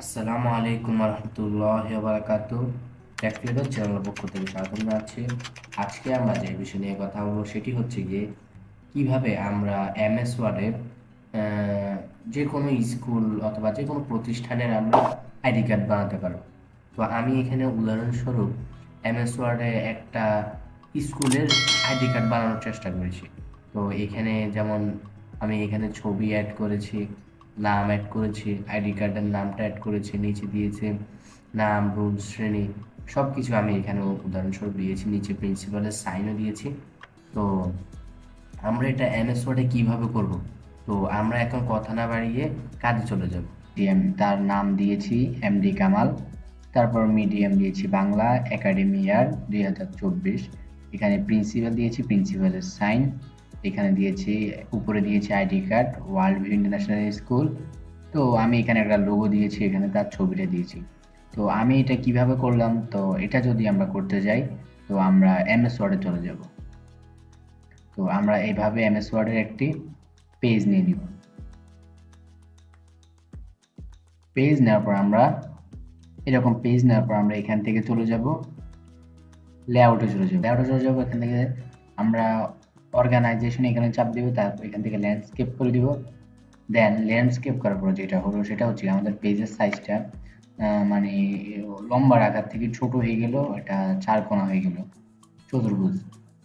আসসালামু আলাইকুম রহমতুল্লাহ বারাকাত ট্যাক্সলেবার চ্যানেলের পক্ষ থেকে স্বাগত জানাচ্ছি। আজকে আমরা যে বিষয় নিয়ে কথা বলব সেটি হচ্ছে গিয়ে কীভাবে আমরা এমএস ওয়ার্ডে যে কোনো স্কুল অথবা যে কোনো প্রতিষ্ঠানের আমরা আইডি কার্ড বানাতে পারব। তো আমি এখানে উদাহরণস্বরূপ এমএস ওয়ার্ডে একটা স্কুলের আইডি কার্ড বানানোর চেষ্টা করেছি। তো এখানে যেমন আমি এখানে ছবি অ্যাড করেছি নাম অ্যাড করেছি আইডি কার্ডের নামটা অ্যাড করেছে, নিচে দিয়েছে নাম রুল শ্রেণি সব কিছু আমি এখানে উদাহরণস্বরূপ দিয়েছি, নিচে প্রিন্সিপালের সাইনও দিয়েছি। তো আমরা এটা এমএস ওয়ার্ডে কীভাবে করব? তো আমরা এখন কথা না বাড়িয়ে কাজে চলে যাব। তার নাম দিয়েছি এমডি কামাল, তারপর মিডিয়াম দিয়েছি বাংলা একাডেমি ইয়ার দুই হাজার চব্বিশ, এখানে প্রিন্সিপাল দিয়েছি প্রিন্সিপালের সাইন এখানে দিয়েছি, উপরে দিয়েছি ID card, world view international school. তো আমি এখানে একটা লোগো দিয়েছি, এখানে তার ছবিটা দিয়েছি। তো আমি এটা কীভাবে করলাম? তো এটা যদি আমরা করতে যাই, তো আমরা এমএস ওয়ার্ডে চলে যাব। তো আমরা এইভাবে এমএস ওয়ার্ডের একটি পেজ নিয়ে নিব। পেজ নেওয়ার পর আমরা, এরকম পেজ নেওয়ার পর আমরা এখান থেকে চলে যাব। লেআউটে চলে যাব। লেআউটে চলে যাব, এখান থেকে আমরা অর্গানাইজেশন এখানে চাপ দিব, তারপর এখান থেকে ল্যান্ডস্কেপ করে দিব। দেন ল্যান্ডস্কেপ করার পর যেটা হলো সেটা হচ্ছে আমাদের পেজের সাইজটা মানে লম্বা আকার থেকে ছোট হয়ে গেল, এটা চার কোণা হয়ে গেল, চতুর্ভুজ।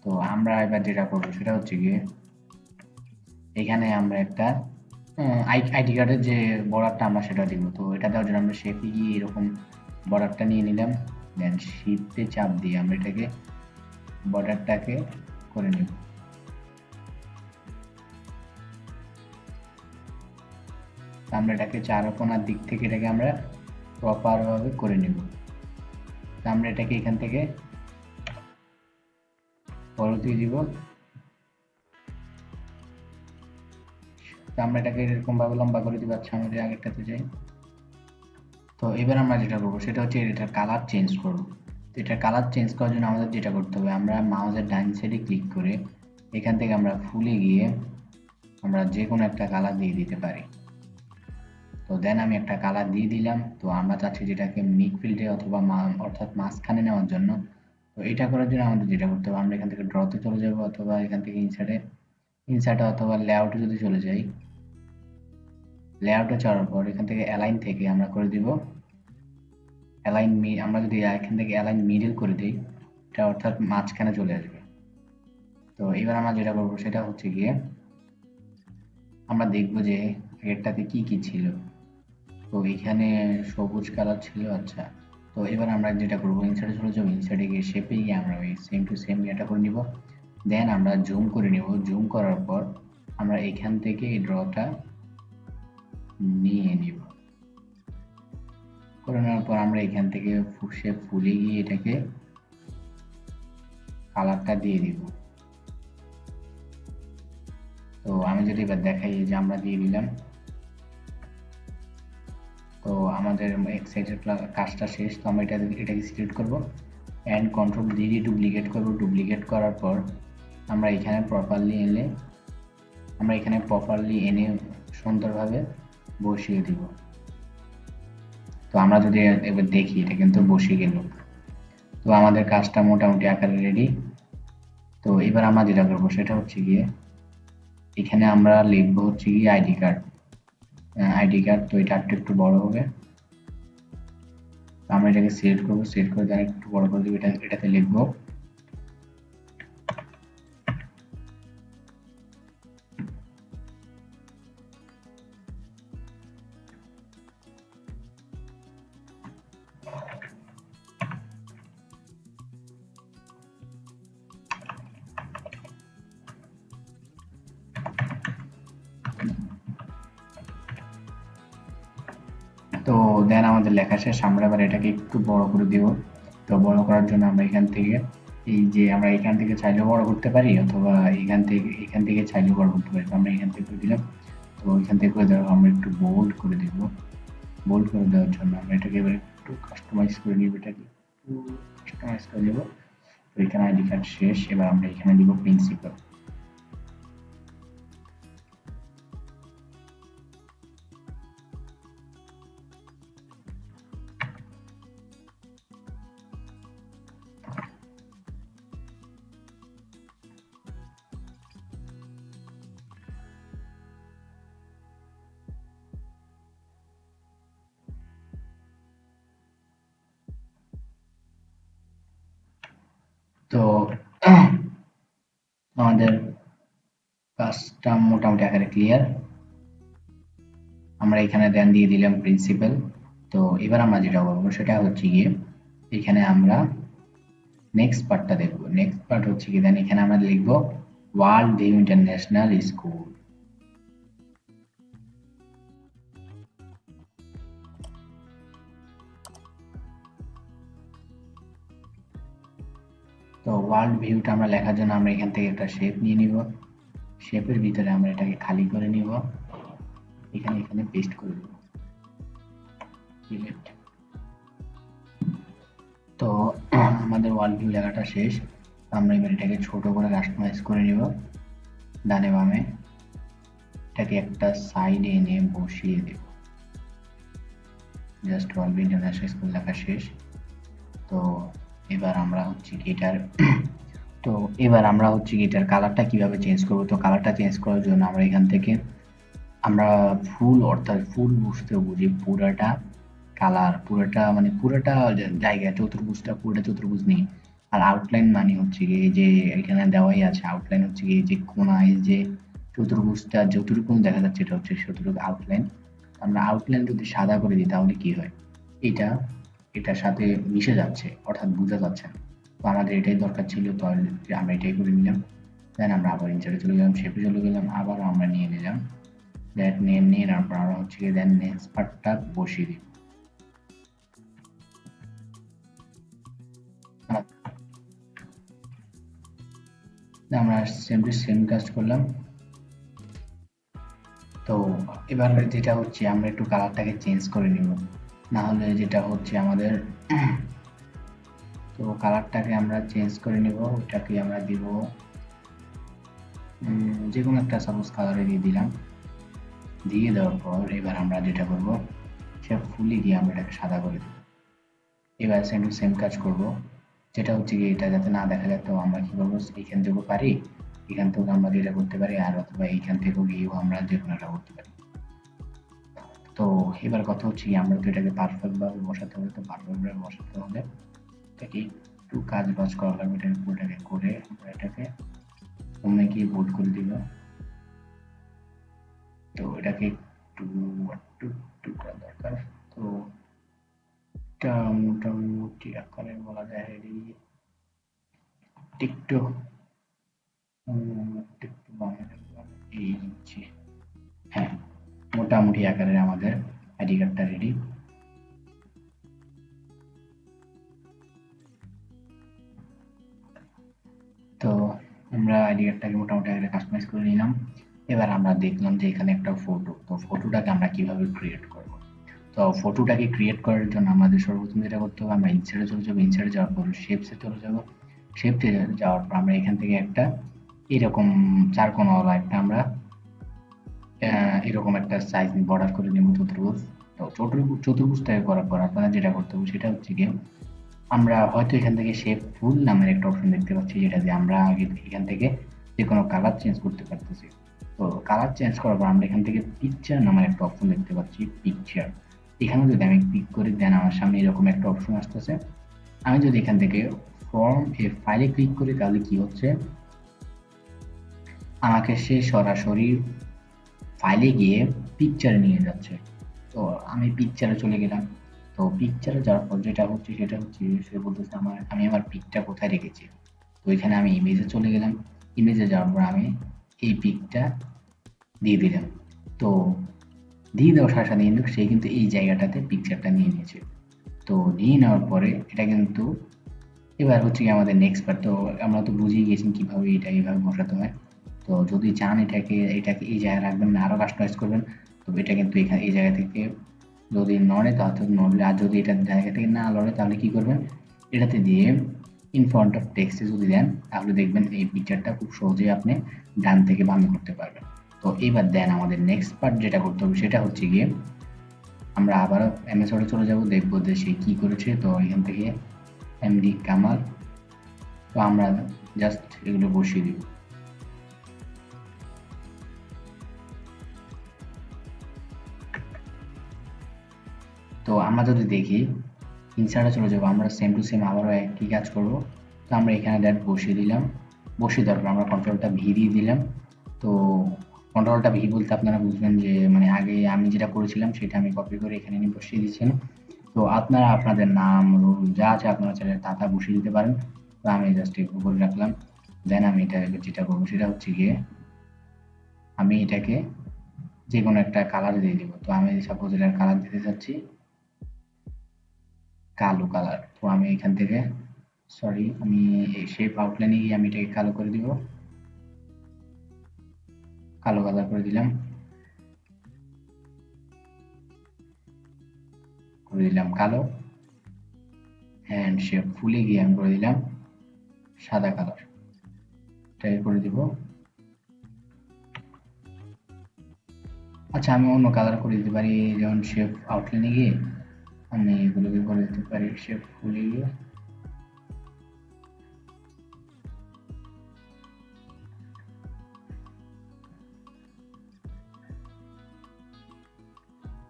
তো আমরা এবার যেটা করব সেটা হচ্ছে গিয়ে এখানে আমরা একটা আইডি কার্ডের যে বর্ডারটা আমরা সেটা দিব। তো এটা দেওয়ার জন্য আমরা শেপে গিয়ে এরকম বর্ডারটা নিয়ে নিলাম। দেন শিফটে চাপ দিয়ে আমরা এটাকে, বর্ডারটাকে করে নেব। আমরা এটাকে চার কোনার দিক থেকে এটাকে আমরা প্রপারভাবে করে নেব। আমরা এটাকে এখান থেকে দিয়ে দিব। আমরা এটাকে এরকম ভাবে লম্বা করে দিব আচ্ছা আমাদের আগেরটাতে যাই। তো এবার আমরা যেটা করব, সেটা হচ্ছে এটার কালার চেঞ্জ করব। তো এটার কালার চেঞ্জ করার জন্য আমাদের যেটা করতে হবে, আমরা মাউসের ডাইন সাইডে ক্লিক করে এখান থেকে আমরা ফুলে গিয়ে আমরা যে কোনো একটা কালার দিয়ে দিতে পারি। তো দেন আমি একটা কালার দিয়ে দিলাম। তো আমরা চাচ্ছি যেটাকে মিক ফিল্ডে অথবা অর্থাৎ মাঝখানে নেওয়ার জন্য। তো এটা করার জন্য আমাদের যেটা করতে হবে, আমরা এখান থেকে ড্রতে চলে যাব অথবা এখান থেকে ইনসার্টে ইনসার্টে অথবা লেআউটে যদি চলে যাই। লেআউটে যাওয়ার পর এখান থেকে অ্যালাইন থেকে আমরা করে দিব। অ্যালাইন মি আমরা যদি এখান থেকে অ্যালাইন মিডল করে দিই, এটা অর্থাৎ মাঝখানে চলে আসবে। তো এবার আমরা যেটা করব সেটা হচ্ছে গিয়ে আমরা দেখব যে আগেরটাতে কি কি ছিল। তো এখানে সবুজ কালার ছিল আচ্ছা। তো এবার আমরা যেটা করব ইনসার্টে চলে যাব ইনসার্টে গিয়ে শেপে গিয়ে আমরা ওই সেম টু সেম এটা করে নিব। দেন আমরা জুম করে নিব। জুম করার পর আমরা এখান থেকে এই ড্রটা নিয়ে নিব। করে নেওয়ার পর আমরা এখান থেকে ফুসে ফুলে গিয়ে এটাকে কালারটা দিয়ে দিব। তো আমি যদি এবার দেখাই যে আমরা দিয়ে দিলাম। তো আমাদের এক সাইডের কাজটা শেষ, তো আমরা এটা এটাকে সিলেক্ট করব। অ্যান্ড কন্ট্রোল দিয়ে দিয়ে ডুপ্লিকেট করব। ডুপ্লিকেট করার পর আমরা এখানে প্রপারলি এনে, আমরা এখানে প্রপারলি এনে সুন্দরভাবে বসিয়ে দিব। তো আমরা যদি এবার দেখি, এটা কিন্তু বসে গেল। তো আমাদের কাজটা মোটামুটি আকারে রেডি তো এবার আমরা যেটা করব, সেটা হচ্ছে গিয়ে, এখানে আমরা লিখব হচ্ছে গিয়ে আইডি কার্ড। আইডি কার্ড, তো এটা আরেকটু, একটু বড় হবে। আমরা এটাকে সিলেক্ট করব সিলেক্ট করে দেন একটু বড় করে দেবো, এটা, এটাতে লিখব। দেন আমাদের লেখা শেষ, আমরা এবার এটাকে একটু বড় করে দিব। তো বড় করার জন্য আমরা এখান থেকে এই যে আমরা এখান থেকে চাইলেও বড় করতে পারি অথবা এখান থেকে এখান থেকে চাইলেও বড় করতে পারি। তো আমরা এখান থেকে করে দিলাম। তো এখান থেকে করে দেওয়ার আমরা একটু বোল্ড করে দিব। বোল্ড করে দেওয়ার জন্য আমরা এটাকে এবার একটু কাস্টমাইজ করে নিব, এটাকে একটু কাস্টমাইজ করে নেব। তো এখানে আইডি কার্ড শেষ, এবার আমরা এখানে দিব প্রিন্সিপাল তো আমাদের কাজটা মোটামুটি আকারে ক্লিয়ার আমরা এখানে দেন দিয়ে দিলাম প্রিন্সিপাল তো এবার আমরা যেটা করব সেটা হচ্ছে গিয়ে এখানে আমরা নেক্সট পার্টটা দেখব। নেক্সট পার্ট হচ্ছে কি দেন এখানে আমরা লিখব ওয়ার্ল্ড ইন্টারন্যাশনাল স্কুল তো ওয়ার্ল্ড ভিউটা আমরা লেখার জন্য আমরা এখান থেকে একটা শেপ নিয়ে নিব। শেপের ভিতরে আমরা এটাকে খালি করে নিব। এখানে এখানে পেস্ট করে দেব তো আমাদের ওয়ার্ল্ড ভিউ লেখাটা শেষ। আমরা এবার এটাকে ছোট করে কাস্টমাইজ করে নিব। ডানে বামে। এটাকে একটা সাইডে এনে বসিয়ে দেব। Just world view international school লেখা শেষ। তো এবার আমরা হচ্ছে কি এটার তো এবার আমরা হচ্ছে কি এটার কালারটা কীভাবে চেঞ্জ করব? তো কালারটা চেঞ্জ করার জন্য আমরা এখান থেকে, আমরা ফুল অর্থাৎ ফুল বুঝতে বুঝি পুরাটা কালার পুরোটা মানে পুরোটা জায়গা চতুর্ভুজটা পুরোটা চতুর্ভুজ নেই। আর আউটলাইন মানে হচ্ছে কি যে এখানে দেওয়াই আছে আউটলাইন হচ্ছে কি যে কোনায় যে চতুর্ভুজটা, যতটুকু দেখা যাচ্ছে এটা হচ্ছে যতটুকু আউটলাইন আমরা আউটলাইন যদি সাদা করে দিই তাহলে কি হয়? এটা এটার সাথে মিশে যাচ্ছে, অর্থাৎ বোঝা যাচ্ছে না। তো আমাদের এটাই দরকার ছিল, তো আমরা এটাই করে নিলাম। দেন আমরা আবার ইনসার্টে চলে গেলাম শেপে চলে গেলাম আবারও আমরা নিয়ে নিলাম। দ্যাট নিয়ে নিয়ে তারপর আমরা হচ্ছে গিয়ে দেন নেক্সট পার্টটা বসিয়ে দিই। আমরা সেম টু সেম কাজ করলাম। তো এবার যেটা হচ্ছে, আমরা একটু কালারটাকে চেঞ্জ করে নিব। না হলে যেটা হচ্ছে আমাদের, তো কালারটাকে আমরা চেঞ্জ করে নিব, ওটাকে আমরা দিব যে কোনো একটা সাপোজ কালারে দিয়ে দিলাম। দিয়ে দেওয়ার পর এবার আমরা যেটা করব সে ফুলি দিয়ে আমরা এটাকে সাদা করে দেব। এবার সেম টু সেম কাজ করব। যেটা হচ্ছে কি এটা যাতে না দেখা যায়, তো আমরা কি করব? এইখান থেকেও পারি, এখান থেকেও আমরা যেটা করতে পারি, আর অথবা এইখান থেকেও গিয়েও আমরা যে কোনো একটা করতে পারি। তো এবার কথা হচ্ছে আমরা তো এটাকে পারফেক্ট ভাবে বসাতে হবে, তো পারফেক্ট ভাবে বসাতে হলে এটাকে একটু কাজ বাজ করা লাগবে, এটাকে পুরোটাকে করে এটাকে কমে গিয়ে বোল্ড করে দিব। তো এটাকে একটু একটু একটু করা দরকার। তো এটা মোটামুটি আকারে বলা যায় রেডি একটু একটু বামে এই হচ্ছে। হ্যাঁ। মোটামুটি আকারের আমাদের আইডি কার্ডটা রেডি তো আমরা আইডি কার্ডটাকে মোটামুটি আকারে কাস্টমাইজ করে নিলাম। এবার আমরা দেখলাম যে এখানে একটা ফটো তো ফটোটাকে আমরা কীভাবে ক্রিয়েট করব? তো ফটোটাকে ক্রিয়েট করার জন্য আমাদের সর্বপ্রথম যেটা করতে হবে, আমরা ইনসার্টে চলে যাব। ইনসার্টে যাওয়ার পর শেপসে চলে যাব। শেপতে যাওয়ার পর আমরা এখান থেকে একটা এরকম চার কোনাওয়ালা একটা আমরা এরকম একটা সাইজ নিয়ে বর্ডার করে নেব চতুর্ভুজ। তো চতুর্ভুজ চতুর্ভুজটাকে করার পর আপনারা যেটা করতে হবে সেটা হচ্ছে গিয়ে, আমরা হয়তো এখান থেকে শেপ ফুল নামের একটা অপশন দেখতে পাচ্ছি, যেটা দিয়ে আমরা আগে এখান থেকে যে কোনো কালার চেঞ্জ করতে পারতেছি। তো কালার চেঞ্জ করার পর আমরা এখান থেকে পিকচার নামের একটা অপশন দেখতে পাচ্ছি পিকচার এখানে যদি আমি পিক করি দেন আমার সামনে এরকম একটা অপশন আসতেছে। আমি যদি এখান থেকে ফর্ম এ ফাইলে ক্লিক করি, তাহলে কি হচ্ছে? আমাকে সে সরাসরি ফাইলে গিয়ে পিকচারে নিয়ে যাচ্ছে। তো আমি পিকচারে চলে গেলাম। তো পিকচারে যাওয়ার পর যেটা হচ্ছে সেটা হচ্ছে সে বলতেছে আমার, আমি আমার পিকটা কোথায় রেখেছি? তো এখানে আমি ইমেজে চলে গেলাম। ইমেজে যাওয়ার পর আমি এই পিকটা দিয়ে দিলাম। তো দিয়ে দেওয়ার সাথে সাথে কিন্তু সে কিন্তু এই জায়গাটাতে পিকচারটা নিয়ে নিয়েছে। তো নিয়ে নেওয়ার পরে এটা কিন্তু এবার হচ্ছে কি আমাদের নেক্সট পার্ট তো আমরা তো বুঝিয়ে গেছি কীভাবে এটা এইভাবে বসাতে হয়। তো যদি চান এটাকে এটাকে এই জায়গায় রাখবেন না আরও কাস্টমাইজ করবেন তো এটা কিন্তু এখানে এই জায়গা থেকে যদি নড়ে তাহলে নড়লে, আর যদি এটা জায়গা থেকে না লড়ে, তাহলে কি করবেন? এটাতে দিয়ে ইন ফ্রন্ট অফ টেক্সটে যদি দেন, তাহলে দেখবেন এই পিকচারটা খুব সহজেই আপনি ডান থেকে বামে করতে পারবেন। তো এইবার দেন আমাদের নেক্সট পার্ট যেটা করতে হবে, সেটা হচ্ছে গিয়ে আমরা আবারও ওয়ার্ডে চলে যাব, দেখব যে সে কী করেছে। তো এখান থেকে এমডি কামাল তো আমরা জাস্ট এগুলো বসিয়ে দিব। তো আমরা যদি দেখি ইনসার্টে চলে যাব, আমরা সেম টু সেম আবারও একই কাজ করব। তো আমরা এখানে ড্যাট বসিয়ে দিলাম। বসিয়ে দেওয়ার পর আমরা কন্ট্রোলটা ভি দিয়ে দিলাম। তো কন্ট্রোলটা ভি বলতে আপনারা বুঝবেন যে মানে আগে আমি যেটা করেছিলাম, সেটা আমি কপি করে এখানে নিয়ে বসিয়ে দিয়েছেন তো আপনারা আপনাদের নাম, রুল, যা আছে আপনারা চাইলে তা তা বসিয়ে দিতে পারেন। তো আমি জাস্ট একটু করে রাখলাম। দেন আমি এটা যেটা করব, সেটা হচ্ছে গিয়ে আমি এটাকে যে কোনো একটা কালার দিয়ে দিব। তো আমি সাপোজ এটার কালার দিতে চাচ্ছি। কালো কালার তো আমি এখান থেকে সরি আমি শেপ আউটলাইনে গিয়ে আমি এটাকে কালো করে দিব। কালো কালার করে দিলাম। করে দিলাম কালো। হ্যান্ড শেপ ফুলে গিয়ে আমি করে দিলাম সাদা কালার এটাকে করে দিব। আচ্ছা আমি অন্য কালার করে দিতে পারি, যেমন শেপ আউটলাইনে গিয়ে। আমি এগুলোকে করে দিতে পারি শেপ ফুলে গিয়ে।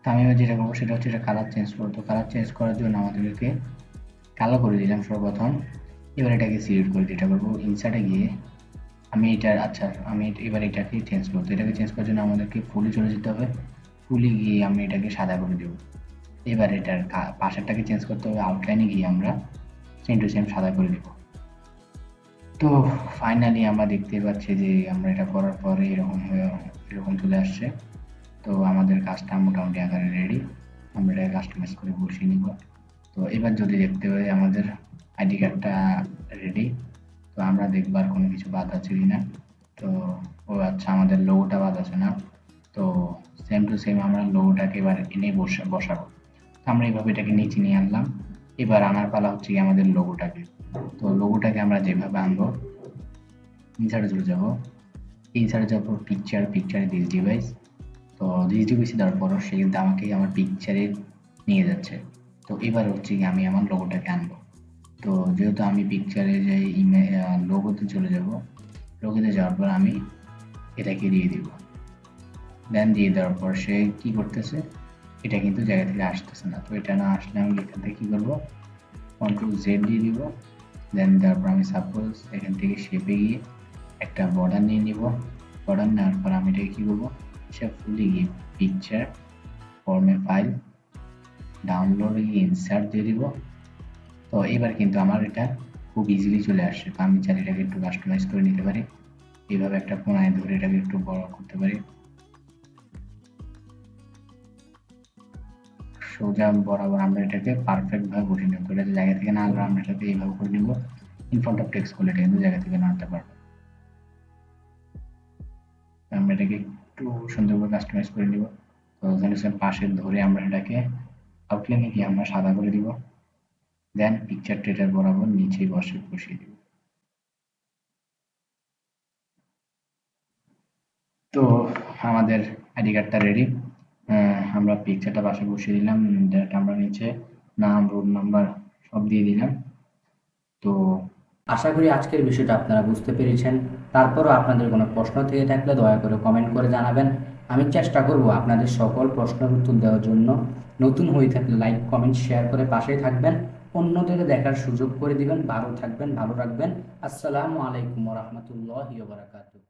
তো আমি এবার যেটা করব সেটা হচ্ছে এটা কালার চেঞ্জ করব। তো কালার চেঞ্জ করার জন্য আমাদেরকে কালো করে দিলাম সর্বপ্রথম। এবার এটাকে সিলেক্ট করে যেটা করব ইনসার্টে গিয়ে। আমি এটা আচ্ছা আমি এবার এটাকে চেঞ্জ করব। এটাকে চেঞ্জ করার জন্য আমাদেরকে ফুলে চলে যেতে হবে। ফুলে গিয়ে আমি এটাকে সাদা করে দেবো। এবার এটার পাশেরটাকে চেঞ্জ করতে হবে আউটলাইনে গিয়ে আমরা সেম টু সেম সাদা করে দেবো তো ফাইনালি আমরা দেখতে পাচ্ছি যে আমরা এটা করার পরে এরকম হয়ে, এরকম চলে আসছে। তো আমাদের কাজটা মোটামুটি আকারে রেডি আমরা এটা কাস্টমাইজ করে বসিয়ে নিব। তো এবার যদি দেখতে পাই আমাদের আইডি কার্ডটা রেডি তো আমরা দেখবার কোনো কিছু বাদ আছে কি না তো, ও আচ্ছা আমাদের লোগোটা বাদ আছে না। তো সেম টু সেম আমরা লোগোটাকে এবার এনে বসে, বসাবো। আমরা এইভাবে এটাকে নিচে নিয়ে আনলাম। এবার আনার পালা হচ্ছে আমাদের লোগোটাকে তো লোগোটাকে আমরা যেভাবে আনব ইনসার্টে চলে যাব। ইনসার্টে যাব পিকচার পিকচারে দিস ডিভাইস তো দিস ডিভাইসে দেওয়ার পর সে কিন্তু আমাকে আমার পিকচারে নিয়ে যাচ্ছে। তো এবার হচ্ছে কি আমি আমার লোগোটাকে আনব। তো যেহেতু আমি পিকচারে যে ইমে লোগোতে চলে যাব লোগোতে যাওয়ার পর আমি এটাকে দিয়ে দিব। দেন দিয়ে দেওয়ার পর সে কী করতেছে? এটা কিন্তু জায়গা থেকে আসতেছে না। তো এটা না আসলে আমি এখান থেকে কি করব? কন্ট্রোল জেড দিয়ে দিব দেন তারপর আমি সাপোজ এখান থেকে শেপে গিয়ে একটা বর্ডার নিয়ে নিব। বর্ডার নেওয়ার পর আমি এটাকে কী করব? ফুলে গিয়ে পিকচার ফর্মে ফাইল ডাউনলোডে গিয়ে ইনসার্ট দিয়ে দিব। তো এবার কিন্তু আমার এটা খুব ইজিলি চলে আসছে তো আমি চাইলে এটাকে একটু কাস্টমাইজ করে নিতে পারি। এইভাবে একটা কোনায় ধরে এটাকে একটু বড় করতে পারি। সোজা বরাবর আমরা এটাকে পারফেক্ট ভাবে বসিয়ে নেব। তো এটা জায়গা থেকে না আনলে আমরা এটাকে এইভাবে করে নিব ইন ফ্রন্ট অফ টেক্সট করলে এটা কিন্তু জায়গা থেকে নাড়তে পারব। আমরা এটাকে একটু সুন্দরভাবে কাস্টমাইজ করে নিব। তো পাশে ধরে আমরা এটাকে আউটলাইনে গিয়ে আমরা সাদা করে দিব। দেন পিকচার ট্রেটার বরাবর নিচে বসে বসিয়ে দিব। তো আমাদের আইডি কার্ডটা রেডি আমরা পিকচারটা পাশে বসিয়ে দিলাম ডেট আমরা নিচে, নাম রোল নাম্বার সব দিয়ে দিলাম। তো আশা করি আজকের বিষয়টা আপনারা বুঝতে পেরেছেন। তারপরও আপনাদের কোনো প্রশ্ন থেকে থাকলে দয়া করে কমেন্ট করে জানাবেন। আমি চেষ্টা করব আপনাদের সকল প্রশ্নের উত্তর দেওয়ার জন্য। নতুন হয়ে থাকলে লাইক কমেন্ট শেয়ার করে পাশেই থাকবেন। অন্যদের দেখার সুযোগ করে দিবেন। ভালো থাকবেন, ভালো রাখবেন। আসসালামু আলাইকুম রহমতুল্লাহ বারাকাতুহ।